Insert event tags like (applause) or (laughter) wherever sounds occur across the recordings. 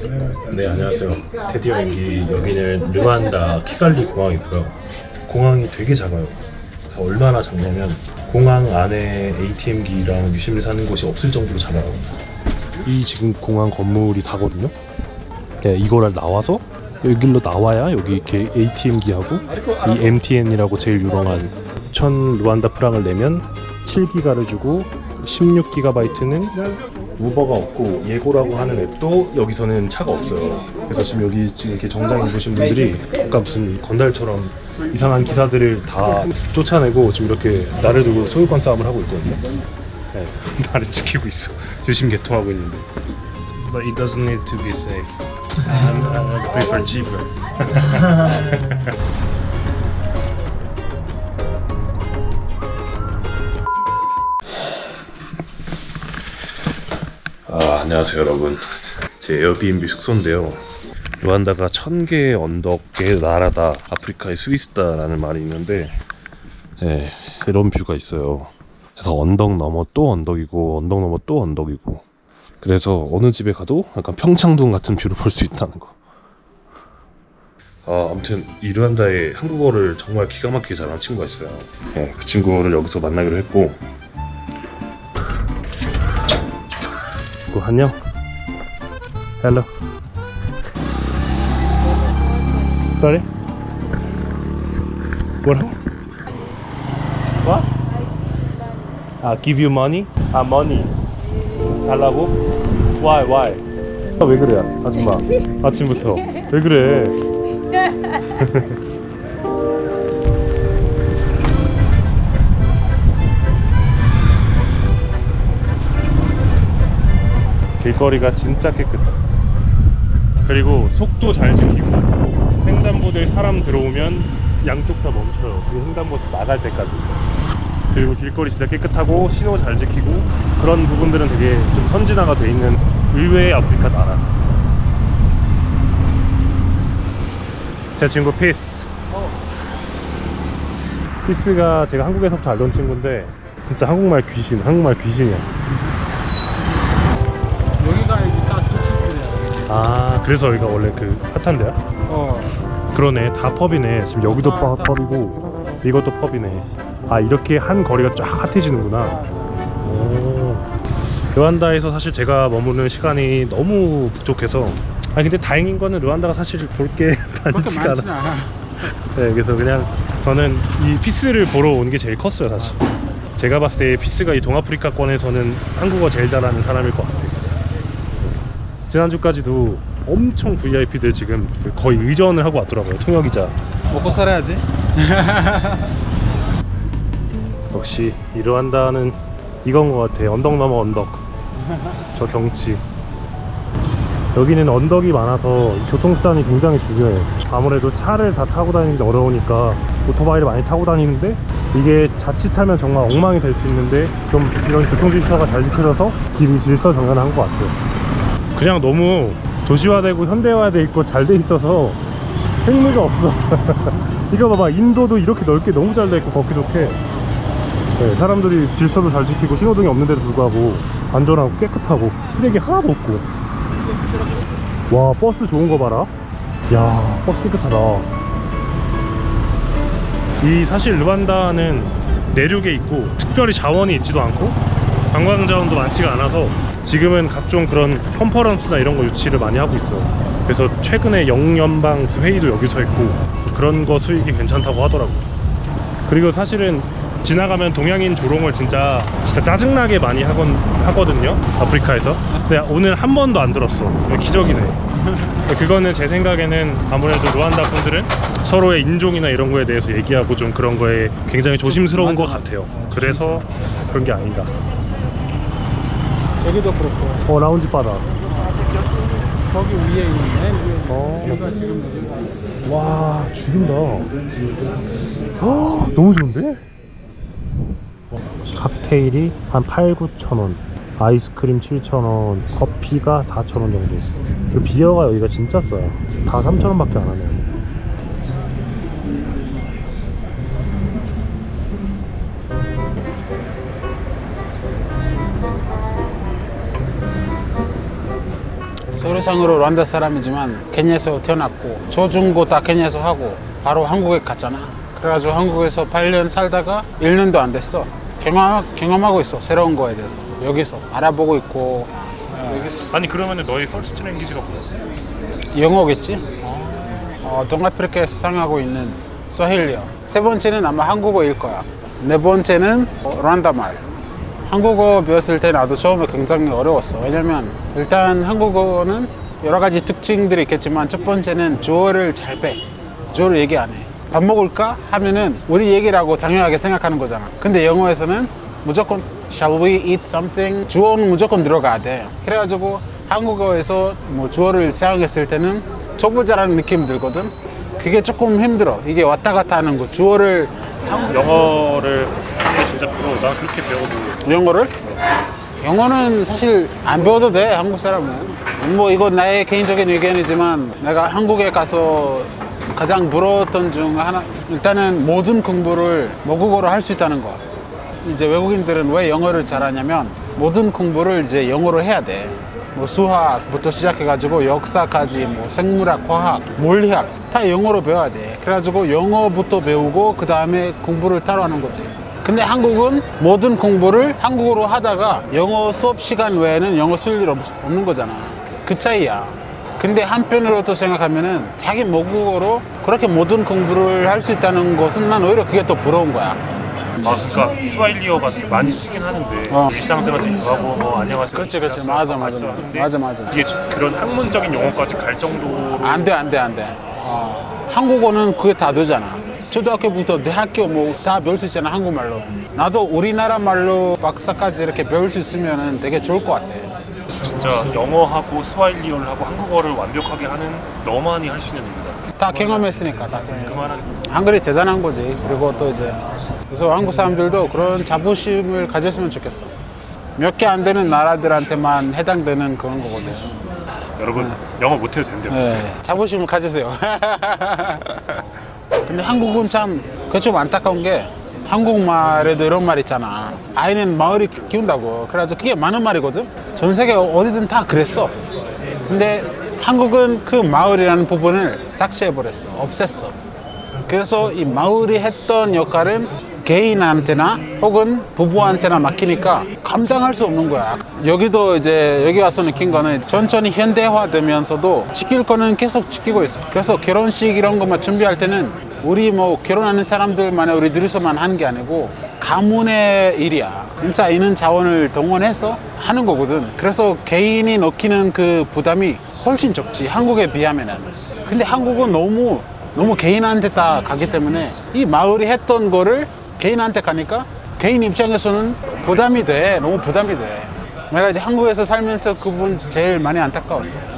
네 안녕하세요. 테디어 앤디 여기는 르완다 키갈리 공항이고요. 공항이 되게 작아요. 그래서 얼마나 작냐면 공항 안에 ATM기랑 유심을 사는 곳이 없을 정도로 작아요. 이 지금 공항 건물이 다거든요. 네, 이거를 나와서 여기로 나와야 여기 이렇게 ATM기하고 이 MTN이라고 제일 유명한 1000 르완다 프랑을 내면 7기가를 주고 16GB는 우버가 없고 예고라고 하는 앱도 여기서는 차가 없어요. 그래서 지금 여기 지금 이렇게 정장 입으신 분들이 아까 무슨 건달처럼 이상한 기사들을 다 쫓아내고 지금 이렇게 나를 두고 소유권 싸움을 하고 있거든요. 네, (laughs) 나를 지키고 있어. 유심 개통하고 있는데. But it doesn't need to be safe. I, I prefer cheaper. (laughs) 안녕하세요 여러분. 제 에어비앤비 숙소인데요. 루안다가 천 개의 언덕의 나라다 아프리카의 스위스다 라는 말이 있는데 네, 이런 뷰가 있어요. 그래서 언덕 넘어 또 언덕이고 언덕 넘어 또 언덕이고. 그래서 어느 집에 가도 약간 평창동 같은 뷰를 볼 수 있다는 거. 아, 아무튼 이 루안다에 한국어를 정말 기가 막히게 잘하는 친구가 있어요. 네, 그 친구를 여기서 만나기로 했고 안녕. Hello. Sorry. 뭐라고? What? 아, give you money? 아, money. 달라고? Why? Why? 아, 왜 그래, 아줌마? 아침부터 왜 그래? 길거리가 진짜 깨끗해. 그리고 속도 잘 지키고 횡단보도에 사람 들어오면 양쪽 다 멈춰요. 그 횡단보도 나갈 때까지. 그리고 길거리 진짜 깨끗하고 신호 잘 지키고 그런 부분들은 되게 좀 선진화가 돼 있는 의외의 아프리카 나라. 제 친구 피스. 피스가 제가 한국에서부터 알던 친구인데 진짜 한국말 귀신, 한국말 귀신이야. 아 그래서 여기가 원래 그 핫한데요? 어. 그러네. 다 펍이네. 지금 여기도 아, 펍- 펍이고 이것도 펍이네. 아 이렇게 한 거리가 쫙 핫해지는구나. 오. 르완다에서 사실 제가 머무는 시간이 너무 부족해서. 아 근데 다행인 거는 르완다가 사실 볼 게 (laughs) 많지가 많지 않아. 네, 그래서 그냥 저는 이 피스를 보러 오는 게 제일 컸어요 사실. 제가 봤을 때 피스가 이 동아프리카권에서는 한국어 제일 잘하는 사람일 것 같아요 지난주까지도 엄청 VIP들 지금 거의 의전을 하고 왔더라고요 통역이자. 먹고 살아야지. (laughs) 역시 이러한다는 이건 것 같아. 언덕 넘어 언덕. 저 경치. 여기는 언덕이 많아서 이 교통수단이 굉장히 중요해. 아무래도 차를 다 타고 다니는데 어려우니까 오토바이를 많이 타고 다니는데 이게 자칫하면 정말 엉망이 될 수 있는데 좀 이런 교통 질서가 잘 지켜져서 길이 질서 정연한 것 같아요 그냥 너무 도시화되고 현대화돼 있고 잘 돼 있어서 흥미가 없어. (laughs) 이거 봐봐. 인도도 이렇게 넓게 너무 잘 돼 있고 걷기 좋게. 네, 사람들이 질서도 잘 지키고 신호등이 없는데도 불구하고 안전하고 깨끗하고 쓰레기 하나도 없고. 와 버스 좋은 거 봐라. 야 버스 깨끗하다. 이 사실 르완다는 내륙에 있고 특별히 자원이 있지도 않고 관광 자원도 많지가 않아서 지금은 각종 그런 컨퍼런스나 이런 거 유치를 많이 하고 있어 그래서 최근에 영연방 회의도 여기서 했고 그런 거 수익이 괜찮다고 하더라고 그리고 사실은 지나가면 동양인 조롱을 진짜 진짜 짜증나게 많이 하건 하거든요 아프리카에서. 근데 오늘 한 번도 안 들었어. 기적이네. 그거는 제 생각에는 아무래도 루안다 분들은 서로의 인종이나 이런 거에 대해서 얘기하고 좀 그런 거에 굉장히 조심스러운 것 같아요. 그래서 그런 게 아닌가 저기도 그렇고. 어 라운지 바다. 거기 위에 있는 위에. 어. 여기가 지금 여기가 와 죽인다. 헉, 너무 좋은데? 칵테일이 한 8, 9천 원 아이스크림 7천 원 커피가 4천 원 정도. 그리고 비어가 여기가 진짜 싸요. 다 3천 원 밖에 안 하네 서류상으로 르완다 사람이지만 케냐에서 태어났고 초중고 다 케냐에서 하고 바로 한국에 갔잖아. 그래가지고 한국에서 8년 살다가 1년도 안 됐어. 경험, 경험하고 있어. 새로운 거에 대해서. 여기서 알아보고 있고 아니 그러면 너의 퍼스트 랭귀지가 뭐야? 영어겠지? 어, 동아프리카에서 사용하고 있는 스와힐리어. 세 번째는 아마 한국어일 거야. 네 번째는 어, 르완다 말. 한국어 배웠을 때 나도 처음에 굉장히 어려웠어. 왜냐면 일단 한국어는 여러 가지 특징들이 있겠지만 첫 번째는 주어를 잘 빼. 주어를 얘기 안 해. 밥 먹을까? 하면은 우리 얘기라고 당연하게 생각하는 거잖아. 근데 영어에서는 무조건 shall we eat something? 주어는 무조건 들어가야 돼. 그래가지고 한국어에서 뭐 주어를 사용했을 때는 초보자라는 느낌이 들거든. 그게 조금 힘들어. 이게 왔다 갔다 하는 거. 주어를 영어를 게 진짜 부러워. 난 그렇게 배워도. 영어를? 영어는 사실 안 배워도 돼 한국 사람은. 뭐 이건 나의 개인적인 의견이지만 내가 한국에 가서 가장 부러웠던 중 하나 일단은 모든 공부를 모국어로 할 수 있다는 거. 이제 외국인들은 왜 영어를 잘하냐면 모든 공부를 이제 영어로 해야 돼 뭐 수학부터 시작해가지고 역사까지 뭐 생물학, 과학, 물리학 다 영어로 배워야 돼. 그래가지고 영어부터 배우고 그 다음에 공부를 따로 하는 거지 근데 한국은 모든 공부를 한국어로 하다가 영어 수업 시간 외에는 영어 쓸 일 없는 거잖아. 그 차이야. 근데 한편으로 또 생각하면은 자기 모국어로 그렇게 모든 공부를 할 수 있다는 것은 난 오히려 그게 더 부러운 거야. 아 그러니까 스와힐리어가 많이 쓰긴 하는데 어. 일상생활에서 이거 하고 뭐 안녕하세요. 그렇지, 그렇지. 맞아, 맞아, 맞아. 맞아, 맞아. 이게 그런 학문적인 용어까지 갈 정도로 안 돼, 안 돼, 안 돼. 어, 한국어는 그게 다 되잖아. 초등학교부터 대학교 뭐 다 배울 수 있잖아, 한국말로. 나도 우리나라 말로 박사까지 이렇게 배울 수 있으면 되게 좋을 것 같아. 진짜 영어하고 스와힐리어를 하고 한국어를 완벽하게 하는 너만이 할 수 있는 일이다. 다 경험했으니까, 다. 그만한 한글이 대단한 거지. 그리고 또 이제 그래서 한국 사람들도 그런 자부심을 가졌으면 좋겠어. 몇 개 안 되는 나라들한테만 해당되는 그런 거거든. 여러분 영어 못해도 된대요. 네, 자부심을 가지세요. (laughs) 근데 한국은 참그좀 안타까운 게 한국말에도 이런 말 있잖아. 아이는 마을이 키운다고. 그래가지고 그게 많은 말이거든. 전 세계 어디든 다 그랬어. 근데 한국은 그 마을이라는 부분을 삭제해버렸어. 없앴어. 그래서 이 마을이 했던 역할은 개인한테나 혹은 부부한테나 맡기니까 감당할 수 없는 거야. 여기도 이제 여기 와서 느낀 거는 천천히 현대화되면서도 지킬 거는 계속 지키고 있어. 그래서 결혼식 이런 것만 준비할 때는 우리 뭐 결혼하는 사람들만의 우리 둘이서만 하는 게 아니고 가문의 일이야. 진짜 있는 자원을 동원해서 하는 거거든. 그래서 개인이 넣기는 그 부담이 훨씬 적지. 한국에 비하면은. 근데 한국은 너무 너무 개인한테 다 가기 때문에 이 마을이 했던 거를 개인한테 가니까 개인 입장에서는 부담이 돼. 너무 부담이 돼. 내가 이제 한국에서 살면서 그분 제일 많이 안타까웠어.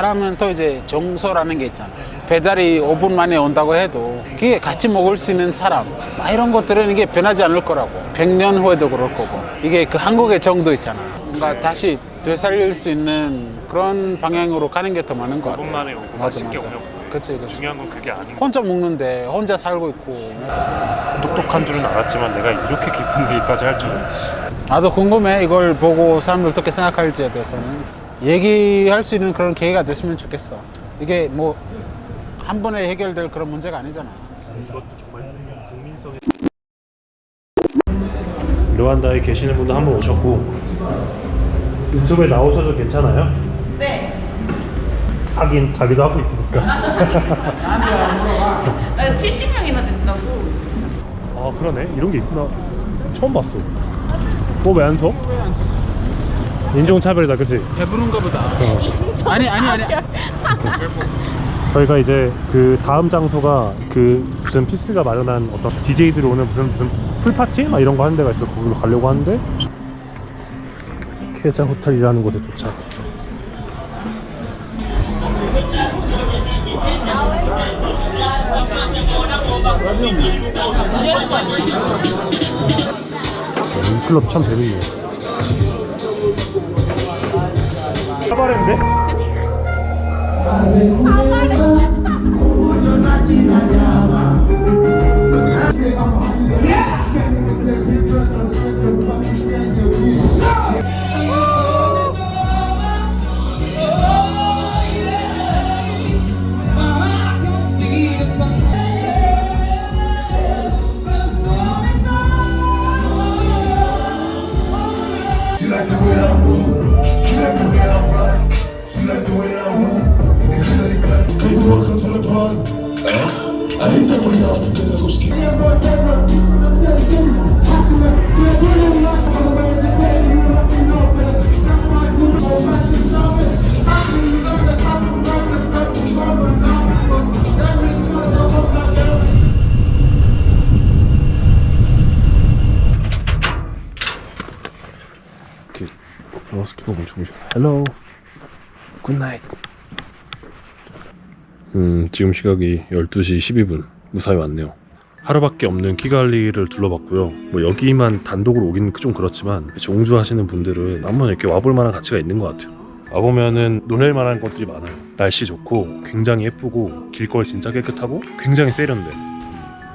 사람은 또 이제 정서라는 게 있잖아. 배달이 5분 만에 온다고 해도 그게 같이 먹을 수 있는 사람. 막 이런 것들은 이게 변하지 않을 거라고. 100년 후에도 그럴 거고. 이게 그 한국의 정도 있잖아. 뭔가 다시 되살릴 수 있는 그런 방향으로 가는 게 더 많은 것 같아. 5분 만에 오고 맛있게 오려고. 그치, 그치. 중요한 건 그게 아닌 거. 혼자 먹는데 혼자 살고 있고 똑똑한 줄은 알았지만 내가 이렇게 깊은 일까지 할 줄은. 나도 궁금해 이걸 보고 사람들 어떻게 생각할지에 대해서는 얘기할 수 있는 그런 기회가 됐으면 좋겠어 이게 뭐 한 번에 해결될 그런 문제가 아니잖아 이것도 정말 국민성의. 르완다에 계시는 분도 한분 오셨고 유튜브에 나오셔도 괜찮아요? 네. 하긴 자기도 하고 있으니까. (laughs) 70명이나 된다고. 아 그러네 이런 게 있구나 처음 봤어 어왜안 서? 인종차별이다 그치? 배부른가 보다. 아니 아니 아니. (laughs) 저희가 이제 그 다음 장소가 그 무슨 피스가 마련한 어떤 DJ들이 오는 무슨 무슨 풀파티? 막 이런 거 하는 데가 있어 거기로 가려고 하는데. 케자 호텔이라는 곳에 도착. 이 클럽 참 재밌네 카바레인데? 마스크복을 주무셔. 헬로. 굿나잇. 음, 지금 시각이 12시 12분. 무사히 왔네요. 하루밖에 없는 키갈리를 둘러봤고요. 뭐 여기만 단독으로 오긴 좀 그렇지만 종주 하시는 분들은 한번 이렇게 와볼 만한 가치가 있는 것 같아요. 와보면은 놀랄 만한 것들이 많아요. 날씨 좋고 굉장히 예쁘고 길거리 진짜 깨끗하고 굉장히 세련된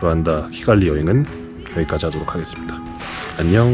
루안다. 키갈리 여행은 여기까지 하도록 하겠습니다. 안녕